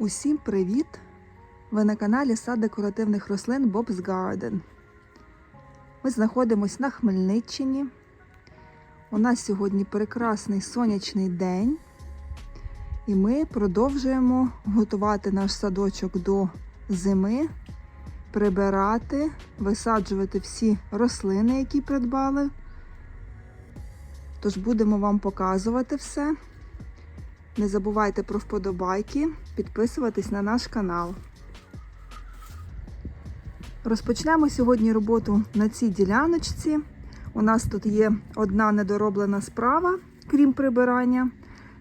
Усім привіт! Ви на каналі Сад декоративних рослин Bob's Garden. Ми знаходимося на Хмельниччині. У нас сьогодні прекрасний сонячний день, і ми продовжуємо готувати наш садочок до зими, прибирати, висаджувати всі рослини, які придбали. Тож будемо вам показувати все. Не забувайте про вподобайки, підписуватись на наш канал. Розпочнемо сьогодні роботу на цій діляночці. У нас тут є одна недороблена справа, крім прибирання.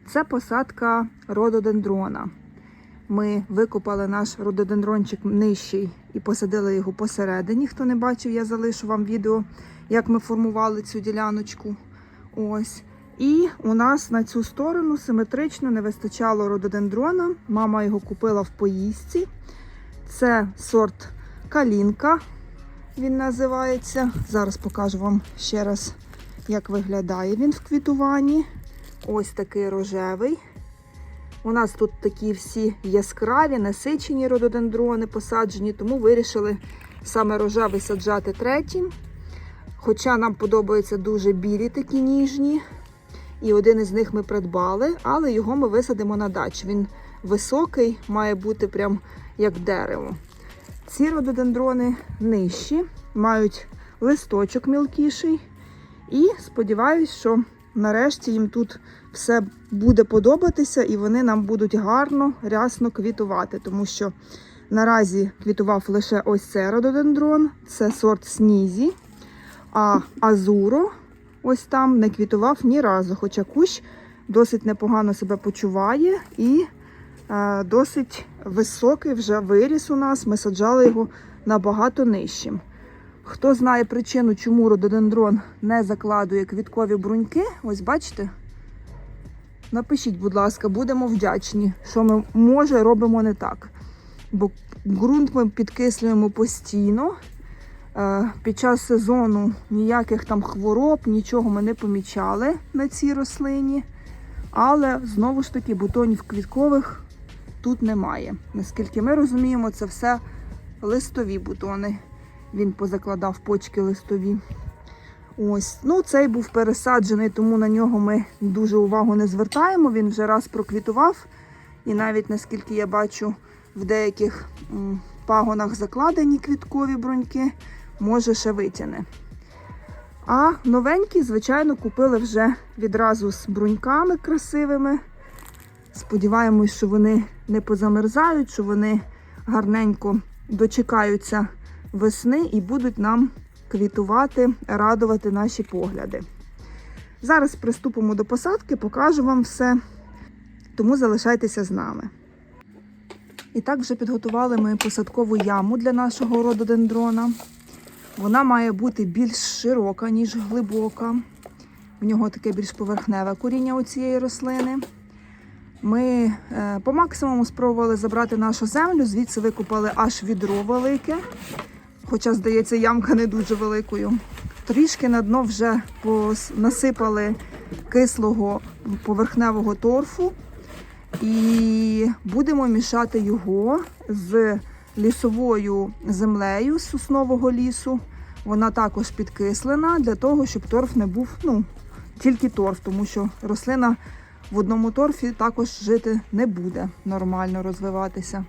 Це посадка рододендрона. Ми викопали наш рододендрончик нижчий і посадили його посередині. Хто не бачив, я залишу вам відео, як ми формували цю діляночку. Ось. І у нас на цю сторону симетрично не вистачало рододендрона. Мама його купила в поїздці. Це сорт калінка, він називається. Зараз покажу вам ще раз, як виглядає він в квітуванні. Ось такий рожевий. У нас тут такі всі яскраві, насичені рододендрони посаджені, тому вирішили саме рожевий саджати третім. Хоча нам подобаються дуже білі такі ніжні. І один із них ми придбали, але його ми висадимо на дачу. Він високий, має бути прям як дерево. Ці рододендрони нижчі, мають листочок мілкіший. І сподіваюсь, що нарешті їм тут все буде подобатися і вони нам будуть гарно, рясно квітувати, тому що наразі квітував лише ось цей рододендрон, це сорт снізі, а азуро ось там не квітував ні разу, хоча кущ досить непогано себе почуває і е, досить високий вже виріс у нас. Ми саджали його набагато нижчим. Хто знає причину, чому рододендрон не закладує квіткові бруньки, ось бачите? Напишіть, будь ласка, будемо вдячні, що ми може робимо не так. Бо ґрунт ми підкислюємо постійно. Е, Під час сезону ніяких там хвороб, нічого ми не помічали на цій рослині. Але знову ж таки бутонів квіткових тут немає. Наскільки ми розуміємо, це все листові бутони. Він позакладав почки листові. Ось, ну цей був пересаджений, тому на нього ми дуже увагу не звертаємо. Він вже раз проквітував. І навіть наскільки я бачу, в деяких пагонах закладені квіткові бруньки, може ще витягне. А новенькі, звичайно, купили вже відразу з бруньками красивими. Сподіваємось, що вони не позамерзають, що вони гарненько дочекаються весни і будуть нам квітувати, радувати наші погляди. Зараз приступимо до посадки, покажу вам все, тому залишайтеся з нами. І так вже підготували ми посадкову яму для нашого рододендрона. Вона має бути більш широка, ніж глибока. В нього таке більш поверхневе коріння у цієї рослини. Ми е, по максимуму спробували забрати нашу землю, звідси викопали аж відро велике. Хоча, здається, ямка не дуже великою. Трішки на дно вже насипали кислого поверхневого торфу. І будемо мішати його з лісовою землею з соснового лісу. Вона також підкислена для того, щоб торф не був ну, тільки торф, тому що рослина в одному торфі також жити не буде нормально розвиватися.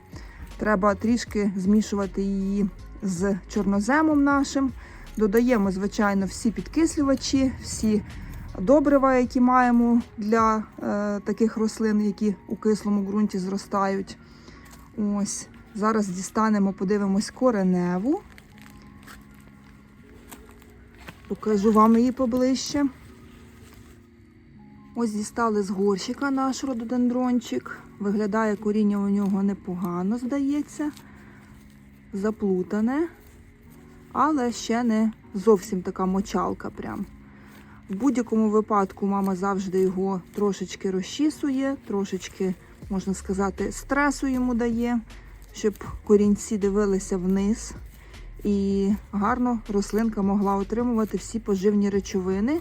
Треба трішки змішувати її з чорноземом нашим. Додаємо, звичайно, всі підкислювачі, всі добрива, які маємо для е, таких рослин, які у кислому ґрунті зростають. Ось. Зараз дістанемо, подивимось кореневу. Покажу вам її поближче. Ось дістали з горщика наш рододендрончик. Виглядає коріння у нього непогано, здається. Заплутане, але ще не зовсім така мочалка. Прям. В будь-якому випадку мама завжди його трошечки розчісує, трошечки, можна сказати, стресу йому дає, щоб корінці дивилися вниз. І гарно рослинка могла отримувати всі поживні речовини,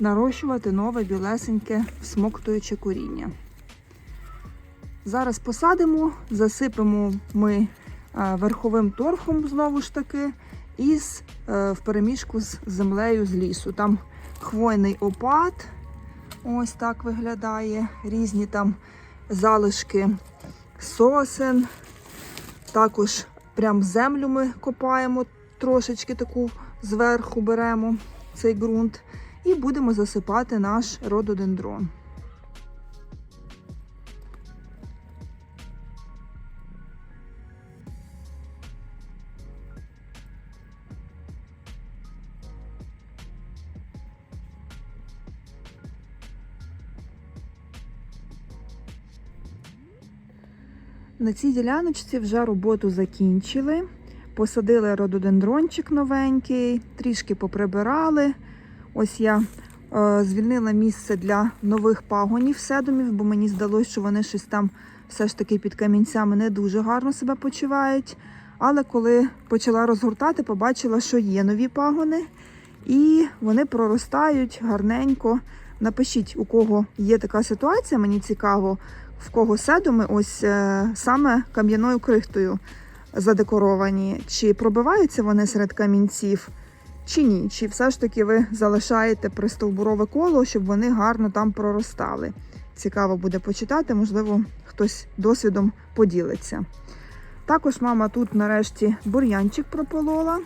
нарощувати нове білесеньке всмоктуюче коріння. Зараз посадимо, засипемо ми е, верховим торфом знову ж таки, і е, в переміжку з землею з лісу. Там хвойний опад, ось так виглядає, різні там залишки сосен. Також прям землю ми копаємо, трошечки таку зверху беремо цей ґрунт і будемо засипати наш рододендрон. На цій діляночці вже роботу закінчили. Посадили рододендрончик новенький, трішки поприбирали. Ось я е, звільнила місце для нових пагонів седумів, бо мені здалося, що вони щось там все ж таки під камінцями не дуже гарно себе почувають. Але коли почала розгортати, побачила, що є нові пагони, і вони проростають гарненько. Напишіть, у кого є така ситуація, мені цікаво, в кого седуми ось е, саме кам'яною крихтою задекоровані. Чи пробиваються вони серед камінців, чи ні? Чи все ж таки ви залишаєте пристовбурове коло, щоб вони гарно там проростали? Цікаво буде почитати, можливо, хтось досвідом поділиться. Також мама тут нарешті бур'янчик прополола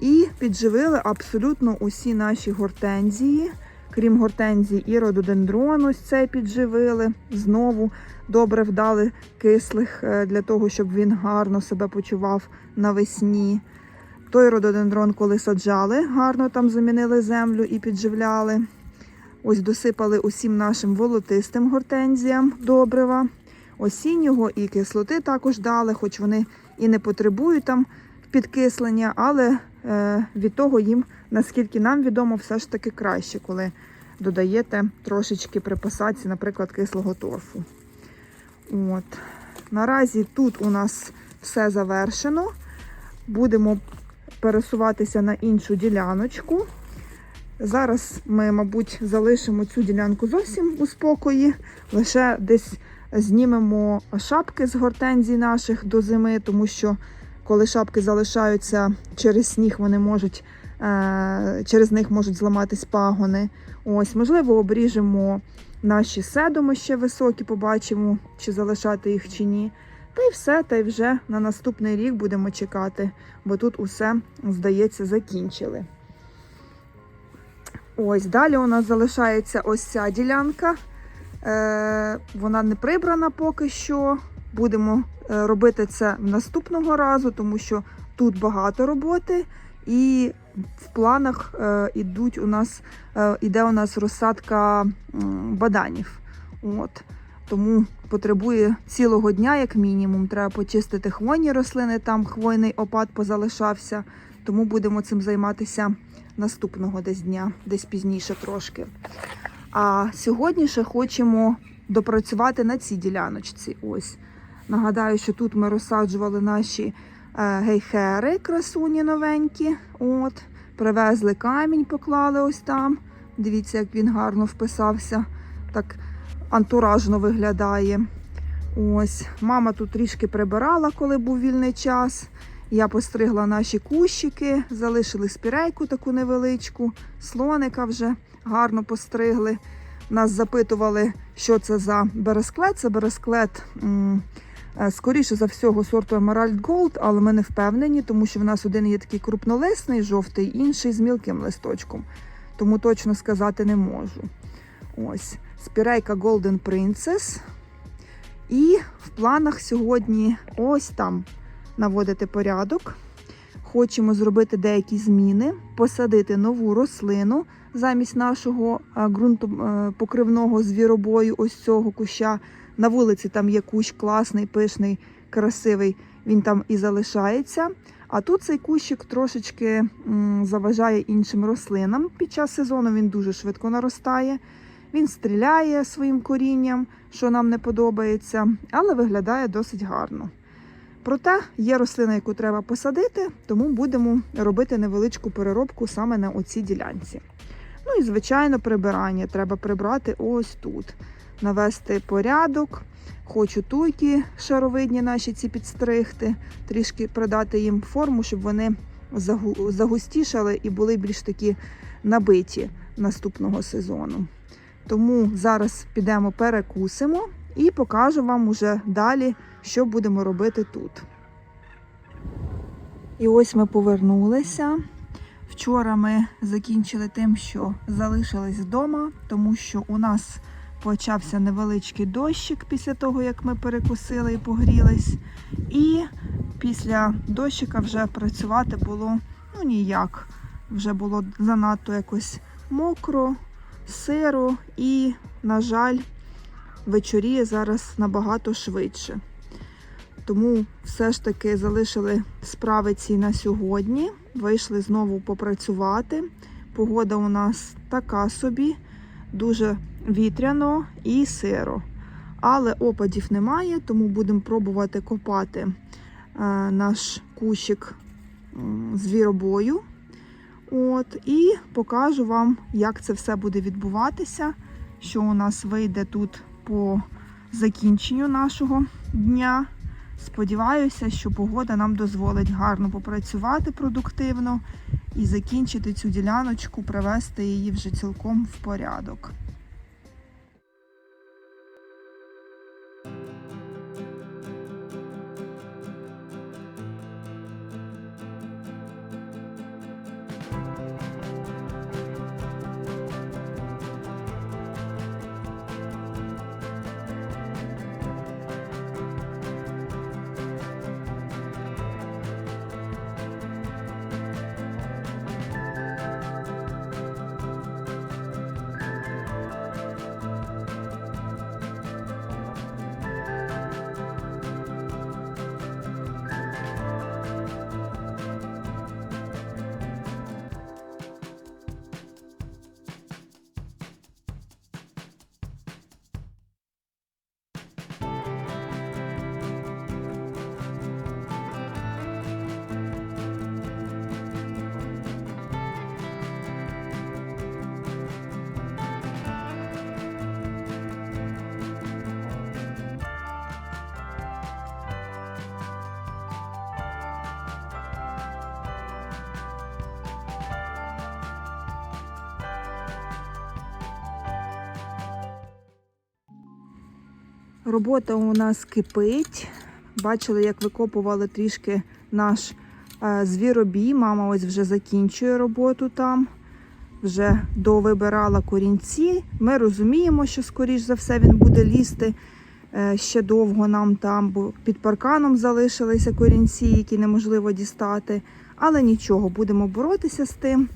і підживили абсолютно усі наші гортензії. Крім гортензії і рододендрон, ось цей підживили. Знову добре вдали кислих е, для того, щоб він гарно себе почував навесні. Той рододендрон, коли саджали, гарно там замінили землю і підживляли. Ось досипали усім нашим волотистим гортензіям добрива. Осіннього і кислоти також дали, хоч вони і не потребують там підкислення, але е, від того їм, наскільки нам відомо, все ж таки краще, коли додаєте трошечки при посадці, наприклад, кислого торфу. От. Наразі тут у нас все завершено. Будемо пересуватися на іншу діляночку. Зараз ми, мабуть, залишимо цю ділянку зовсім у спокої, лише десь знімемо шапки з гортензій наших до зими, тому що коли шапки залишаються через сніг, вони можуть, через них можуть зламатись пагони. Ось, можливо, обріжемо наші седуми ще високі, побачимо, чи залишати їх чи ні. Та й все, та й вже на наступний рік будемо чекати, бо тут усе, здається, закінчили. Ось далі у нас залишається ось ця ділянка. Е, вона не прибрана поки що. Будемо е, робити це наступного разу, тому що тут багато роботи, і в планах е, ідуть у нас, е, іде у нас розсадка баданів. От. Тому потребує цілого дня, як мінімум. Треба почистити хвойні рослини, там хвойний опад позалишався. Тому будемо цим займатися наступного десь дня, десь пізніше трошки. А сьогодні ще хочемо допрацювати на цій діляночці. Ось. Нагадаю, що тут ми розсаджували наші гейхери, красуні новенькі. От. Привезли камінь, поклали ось там. Дивіться, як він гарно вписався. Так антуражно виглядає. Ось. Мама тут трішки прибирала, коли був вільний час. Я постригла наші кущики, залишили спірейку таку невеличку, слоника вже гарно постригли. Нас запитували, що це за бересклет. Це бересклет, скоріше за всього, сорту Emerald Gold, але ми не впевнені, тому що в нас один є такий крупнолисний, жовтий, інший з мілким листочком. Тому точно сказати не можу. Ось, спірейка Golden Princess. І в планах сьогодні ось там наводити порядок. Хочемо зробити деякі зміни, посадити нову рослину замість нашого е, ґрунтопокривного звіробою, ось цього куща. На вулиці там є кущ класний, пишний, красивий, він там і залишається. А тут цей кущик трошечки заважає іншим рослинам. Під час сезону він дуже швидко наростає. Він стріляє своїм корінням, що нам не подобається, але виглядає досить гарно. Проте є рослина, яку треба посадити, тому будемо робити невеличку переробку саме на оцій ділянці. Ну і, звичайно, прибирання. Треба прибрати ось тут, навести порядок. Хочу туйки шаровидні наші ці підстригти, трішки придати їм форму, щоб вони загустішали і були більш такі набиті наступного сезону. Тому зараз підемо перекусимо і покажу вам уже далі, що будемо робити тут. І ось ми повернулися. Вчора ми закінчили тим, що залишились вдома, тому що у нас почався невеличкий дощик після того, як ми перекусили і погрілись. І після дощика вже працювати було ну ніяк. Вже було занадто якось мокро, сиро і, на жаль, вечоріє зараз набагато швидше. Тому все ж таки залишили справи ці на сьогодні. Вийшли знову попрацювати. Погода у нас така собі, дуже вітряно і сиро. Але опадів немає, тому будемо пробувати копати е, наш кущик звіробою. От, і покажу вам, як це все буде відбуватися, що у нас вийде тут по закінченню нашого дня. Сподіваюся, що погода нам дозволить гарно попрацювати продуктивно і закінчити цю діляночку, привести її вже цілком в порядок. Робота у нас кипить. Бачили, як викопували трішки наш е, звіробій. Мама ось вже закінчує роботу там. Вже довибирала корінці. Ми розуміємо, що, скоріш за все, він буде лізти е, ще довго нам там, бо під парканом залишилися корінці, які неможливо дістати. Але нічого, будемо боротися з тим,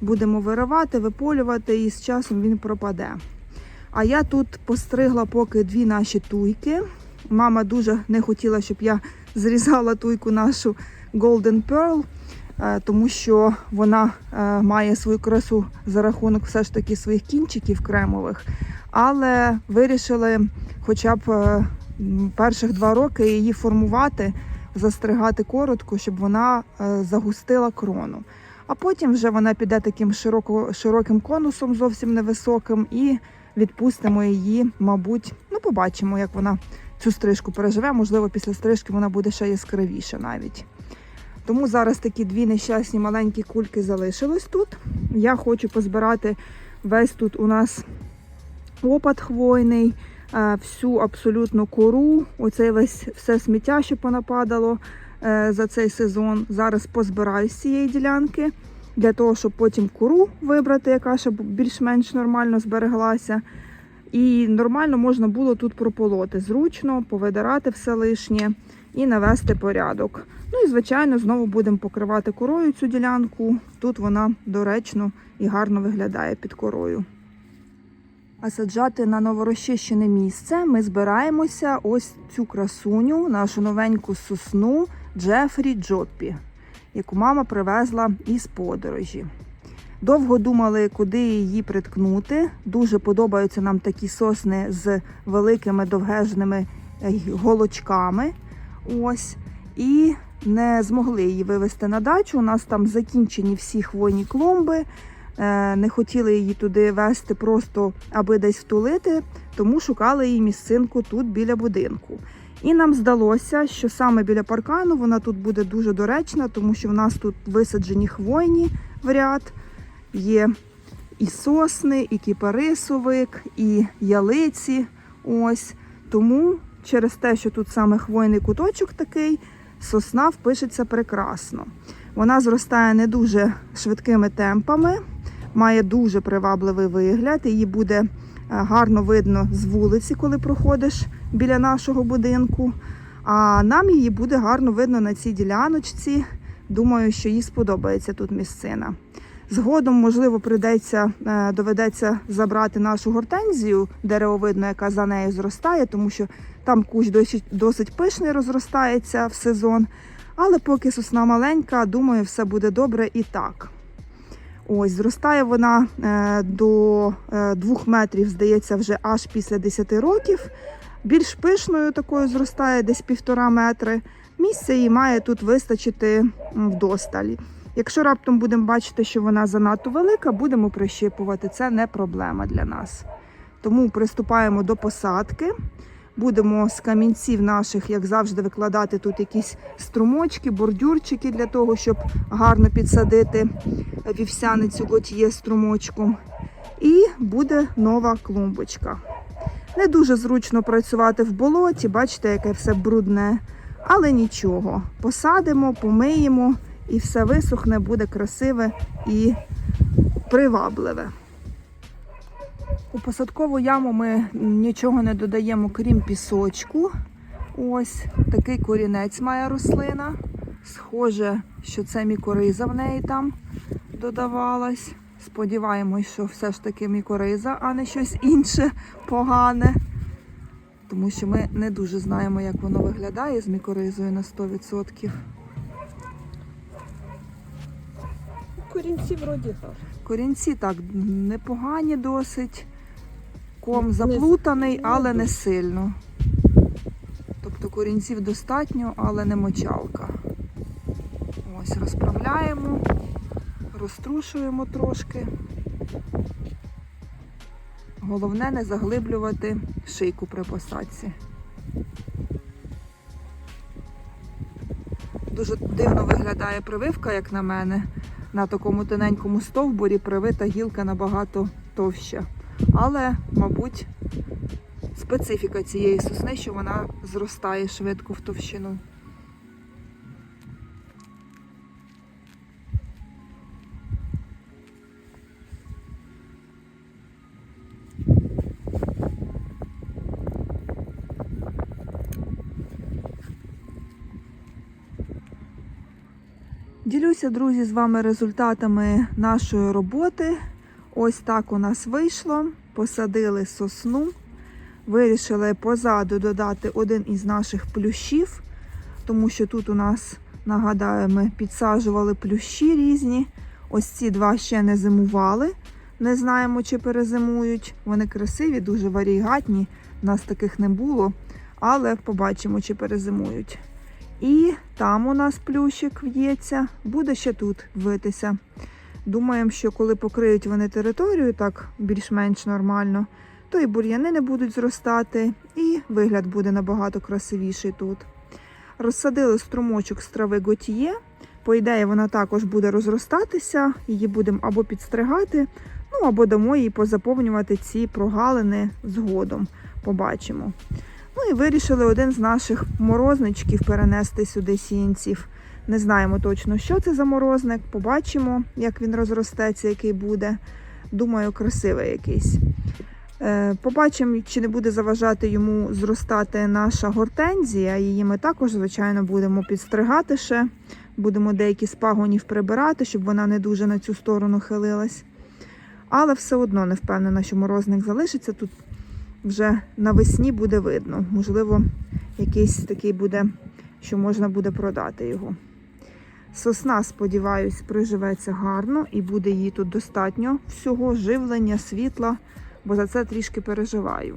будемо виривати, виполювати, і з часом він пропаде. А я тут постригла поки дві наші туйки. Мама дуже не хотіла, щоб я зрізала туйку нашу Golden Pearl, е, тому що вона е, має свою красу за рахунок все ж таки своїх кінчиків кремових. Але вирішили хоча б е, перших два роки її формувати, застригати коротко, щоб вона загустила крону. А потім вже вона піде таким широко, широким конусом, зовсім невисоким, і відпустимо її, мабуть, ну побачимо, як вона цю стрижку переживе. Можливо, після стрижки вона буде ще яскравіша навіть. Тому зараз такі дві нещасні маленькі кульки залишились тут. Я хочу позбирати весь тут у нас опад хвойний, е, всю абсолютно кору, оце весь все сміття, що понападало е, за цей сезон. Зараз позбираю з цієї ділянки для того, щоб потім кору вибрати, яка ще більш-менш нормально збереглася. І нормально можна було тут прополоти зручно, повидирати все лишнє і навести порядок. Ну і, звичайно, знову будемо покривати корою цю ділянку. Тут вона доречно і гарно виглядає під корою. А саджати на новорозчищене місце ми збираємося ось цю красуню, нашу новеньку сосну Джефрі Джоппі, яку мама привезла із подорожі. Довго думали, куди її приткнути. Дуже подобаються нам такі сосни з великими довгежними е, голочками. Ось. І не змогли її вивезти на дачу. У нас там закінчені всі хвойні клумби. е, не хотіли її туди вести просто аби десь втулити, тому шукали її місцинку тут біля будинку. І нам здалося, що саме біля паркану вона тут буде дуже доречна, тому що в нас тут висаджені хвойні в ряд, є і сосни, і кіпарисовик, і ялиці. Ось. Тому через те, що тут саме хвойний куточок такий, сосна впишеться прекрасно. Вона зростає не дуже швидкими темпами, має дуже привабливий вигляд. Її буде гарно видно з вулиці, коли проходиш біля нашого будинку. А нам її буде гарно видно на цій діляночці. Думаю, що їй сподобається тут місцина. Згодом, можливо, прийдеться, е, доведеться забрати нашу гортензію деревовидну, яка за нею зростає, тому що там кущ досить, досить пишний розростається в сезон. Але поки сосна маленька, думаю, все буде добре і так. Ось, зростає вона е, до е, 2 метрів, здається, вже аж після 10 років. Більш пишною такою зростає десь півтора метри. Місця їй має тут вистачити м, вдосталь. Якщо раптом будемо бачити, що вона занадто велика, будемо прищипувати. Це не проблема для нас. Тому приступаємо до посадки. Будемо з камінців наших, як завжди, викладати тут якісь струмочки, бордюрчики для того, щоб гарно підсадити вівсяницю готьє струмочком. І буде нова клумбочка. Не дуже зручно працювати в болоті, бачите, яке все брудне. Але нічого. Посадимо, помиємо і все висохне, буде красиве і привабливе. У посадкову яму ми нічого не додаємо, крім пісочку. Ось такий корінець має рослина. Схоже, що це мікориза в неї там додавалась. Сподіваємось, що все ж таки мікориза, а не щось інше погане. Тому що ми не дуже знаємо, як воно виглядає з мікоризою на 100%. Корінці вроді так. Корінці так непогані досить. Ком заплутаний, але не сильно. Тобто корінців достатньо, але не мочалка. Ось розправляємо, розтрушуємо трошки. Головне не заглиблювати шийку при посадці. Дуже дивно виглядає прививка, як на мене. На такому тоненькому стовбурі привита гілка набагато товща. Але, мабуть, специфіка цієї сосни, що вона зростає швидко в товщину. Ділюся, друзі, з вами результатами нашої роботи. Ось так у нас вийшло. Посадили сосну. Вирішили позаду додати один із наших плющів, тому що тут у нас, нагадаю, ми підсаджували плющі різні. Ось ці два ще не зимували. Не знаємо, чи перезимують. Вони красиві, дуже варігатні. У нас таких не було, але побачимо, чи перезимують. І там у нас плющик в'ється, буде ще тут витися. Думаємо, що коли покриють вони територію так більш-менш нормально, то і бур'яни не будуть зростати, і вигляд буде набагато красивіший тут. Розсадили струмочок з трави готіє. По ідеї, вона також буде розростатися, її будемо або підстригати, ну або дамо їй позаповнювати ці прогалини згодом. Побачимо. Ну і вирішили один з наших морозничків перенести сюди сінців. Не знаємо точно, що це за морозник. Побачимо, як він розростеться, який буде. Думаю, красивий якийсь. Е, Побачимо, чи не буде заважати йому зростати наша гортензія. Її ми також, звичайно, будемо підстригати ще. Будемо деякі з пагонів прибирати, щоб вона не дуже на цю сторону хилилась. Але все одно не впевнена, що морозник залишиться. Тут вже навесні буде видно. Можливо, якийсь такий буде, що можна буде продати його. Сосна, сподіваюсь, приживеться гарно і буде їй тут достатньо всього живлення, світла, бо за це трішки переживаю.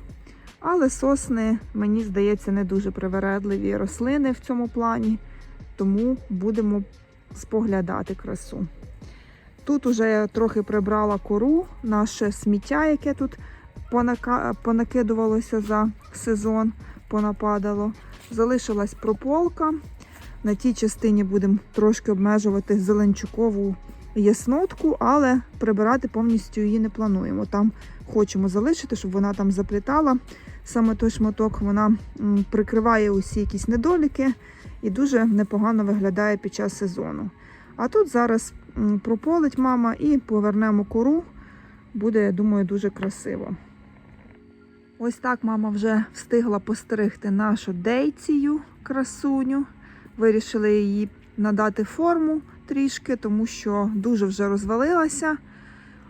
Але сосни, мені здається, не дуже привередливі рослини в цьому плані, тому будемо споглядати красу. Тут уже я трохи прибрала кору, наше сміття, яке тут понакидувалося за сезон, понападало. Залишилась прополка. На тій частині будемо трошки обмежувати зеленчукову яснотку, але прибирати повністю її не плануємо. Там хочемо залишити, щоб вона там заплітала. Саме той шматок вона прикриває усі якісь недоліки і дуже непогано виглядає під час сезону. А тут зараз прополить мама і повернемо кору. Буде, я думаю, дуже красиво. Ось так мама вже встигла постригти нашу дейцію красуню. Вирішили її надати форму трішки, тому що дуже вже розвалилася.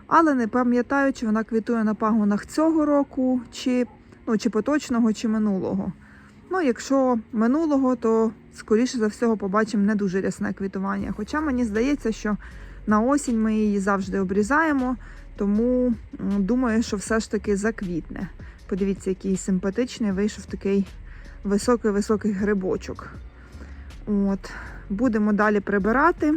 Але не пам'ятаю, чи вона квітує на пагонах цього року, чи, ну, чи поточного, чи минулого. Ну, якщо минулого, то скоріше за всього побачимо не дуже рясне квітування. Хоча мені здається, що на осінь ми її завжди обрізаємо, тому думаю, що все ж таки заквітне. Подивіться, який симпатичний вийшов такий високий-високий грибочок. От. Будемо далі прибирати.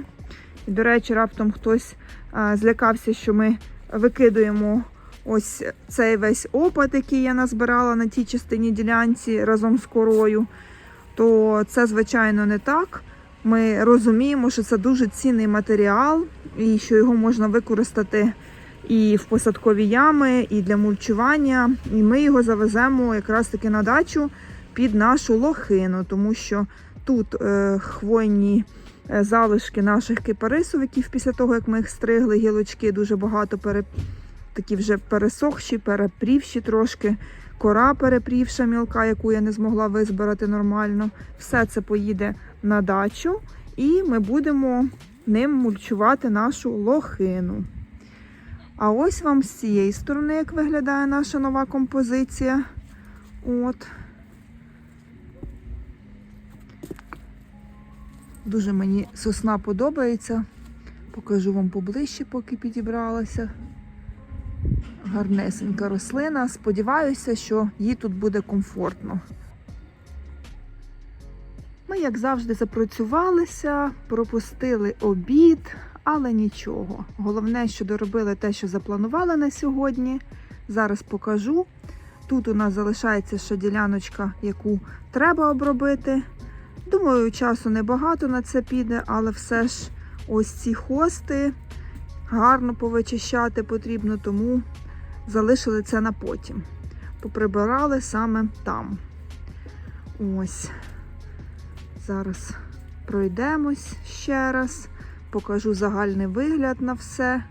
І, до речі, раптом хтось а, злякався, що ми викидуємо ось цей весь опад, який я назбирала на тій частині ділянці разом з корою. То це, звичайно, не так. Ми розуміємо, що це дуже цінний матеріал, і що його можна використати і в посадкові ями, і для мульчування. І ми його завеземо якраз таки на дачу під нашу лохину, тому що тут е, хвойні е, залишки наших кипарисовиків після того, як ми їх стригли, гілочки дуже багато пере, такі вже пересохші, перепрівші трошки. Кора перепрівша мілка, яку я не змогла визбирати нормально. Все це поїде на дачу, і ми будемо ним мульчувати нашу лохину. А ось вам з цієї сторони, як виглядає наша нова композиція. От. Дуже мені сосна подобається. Покажу вам поближче, поки підібралася. Гарнесенька рослина. Сподіваюся, що їй тут буде комфортно. Ми, як завжди, запрацювалися, пропустили обід, але нічого. Головне, що доробили те, що запланували на сьогодні. Зараз покажу. Тут у нас залишається ще діляночка, яку треба обробити. Думаю, часу небагато на це піде, але все ж ось ці хости гарно повичищати потрібно, тому залишили це на потім. Поприбирали саме там. Ось. Зараз пройдемось ще раз, покажу загальний вигляд на все.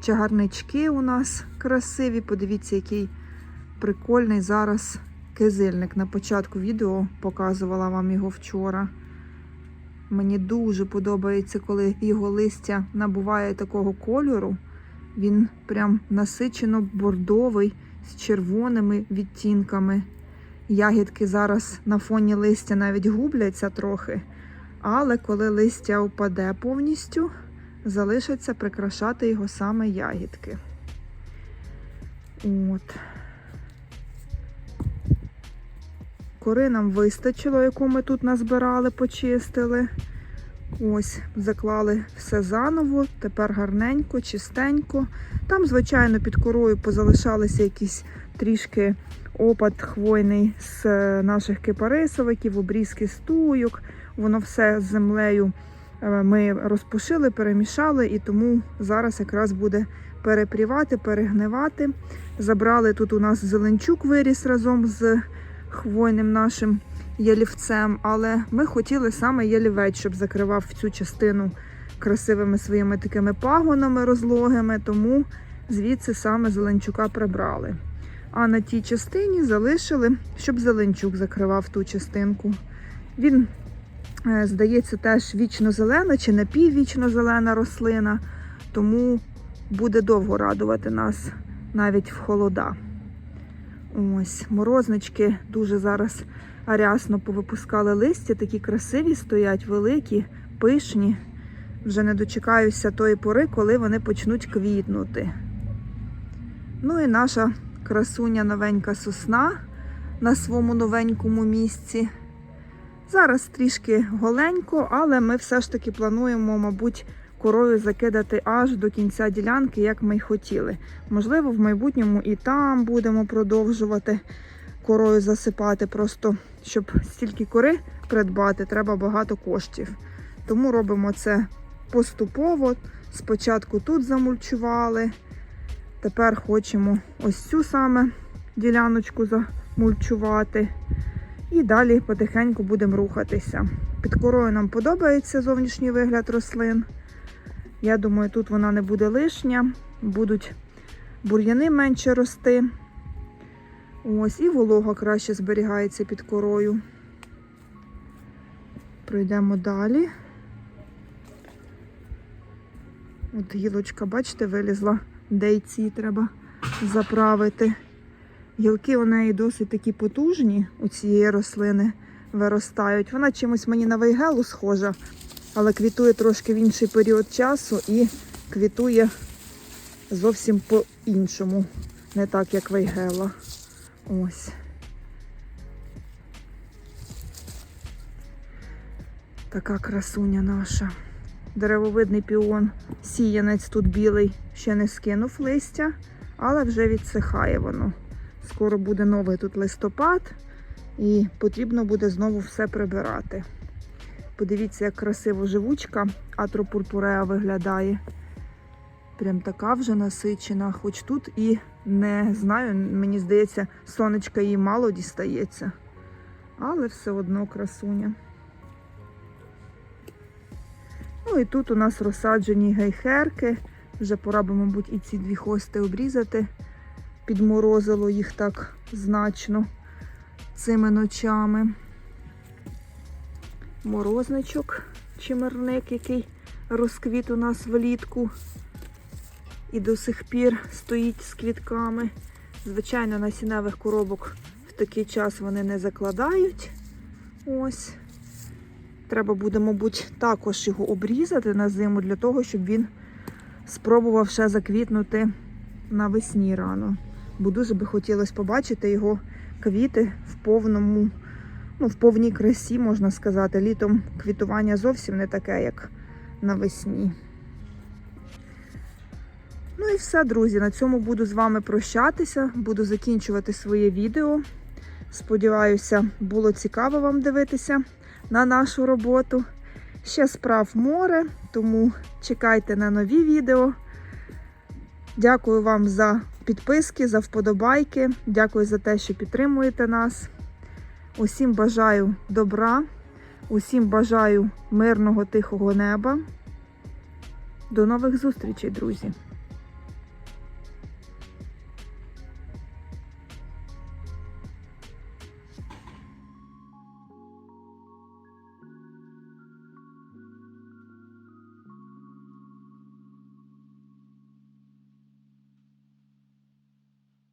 Чагарнички у нас красиві. Подивіться, який прикольний зараз кизильник. На початку відео показувала вам його вчора. Мені дуже подобається, коли його листя набуває такого кольору. Він прям насичено бордовий з червоними відтінками. Ягідки зараз на фоні листя навіть губляться трохи, але коли листя опаде повністю, залишиться прикрашати його саме ягідки. От. Кори нам вистачило, яку ми тут назбирали, почистили. Ось, заклали все заново, тепер гарненько, чистенько. Там, звичайно, під корою позалишалися якісь трішки опад хвойний з е, наших кипарисовиків, обрізки стуйок. Воно все з землею е, ми розпушили, перемішали, і тому зараз якраз буде перепрівати, перегнивати. Забрали тут у нас зеленчук виріс разом з хвойним нашим ялівцем, але ми хотіли саме ялівець, щоб закривав цю частину красивими своїми такими пагонами розлогими, тому звідси саме зеленчука прибрали. А на тій частині залишили, щоб зеленчук закривав ту частинку. Він, здається, теж вічно-зелена чи напіввічно-зелена рослина, тому буде довго радувати нас навіть в холода. Ось, морознички дуже зараз рясно повипускали листя, такі красиві стоять, великі, пишні. Вже не дочекаюся тої пори, коли вони почнуть квітнути. Ну і наша красуня новенька сосна на своєму новенькому місці. Зараз трішки голенько, але ми все ж таки плануємо, мабуть, корою закидати аж до кінця ділянки, як ми й хотіли. Можливо, в майбутньому і там будемо продовжувати корою засипати. Просто щоб стільки кори придбати, треба багато коштів. Тому робимо це поступово. Спочатку тут замульчували. Тепер хочемо ось цю саме діляночку замульчувати. І далі потихеньку будемо рухатися. Під корою нам подобається зовнішній вигляд рослин. Я думаю, тут вона не буде лишня, будуть бур'яни менше рости. Ось, і волога краще зберігається під корою. Пройдемо далі. От гілочка, бачите, вилізла, де й ці треба заправити. Гілки у неї досить такі потужні, у цієї рослини виростають. Вона чимось мені на вейгелу схожа, але квітує трошки в інший період часу і квітує зовсім по-іншому, не так, як вейгела. Ось. Така красуня наша. Деревовидний піон, сіянець тут білий, ще не скинув листя, але вже відсихає воно. Скоро буде новий тут листопад, і потрібно буде знову все прибирати. Подивіться, як красиво живучка атропурпуреа виглядає. Прям така вже насичена, хоч тут і не знаю, мені здається, сонечка їй мало дістається. Але все одно красуня. Ну і тут у нас розсаджені гейхерки. Вже пора би, мабуть, і ці дві хости обрізати. Підморозило їх так значно цими ночами. Морозничок, чимерник, який розквіт у нас влітку. І до сих пір стоїть з квітками. Звичайно, насінневих коробок в такий час вони не закладають. Ось. Треба буде, мабуть, також його обрізати на зиму для того, щоб він спробував ще заквітнути навесні рано. Бо дуже би хотілося побачити його квіти в повному, ну, в повній красі, можна сказати. Літом квітування зовсім не таке, як навесні. Ну і все, друзі. На цьому буду з вами прощатися, буду закінчувати своє відео. Сподіваюся, було цікаво вам дивитися на нашу роботу. Ще справ море, тому чекайте на нові відео. Дякую вам за підписки, за вподобайки. Дякую за те, що підтримуєте нас. Усім бажаю добра, усім бажаю мирного тихого неба. До нових зустрічей, друзі!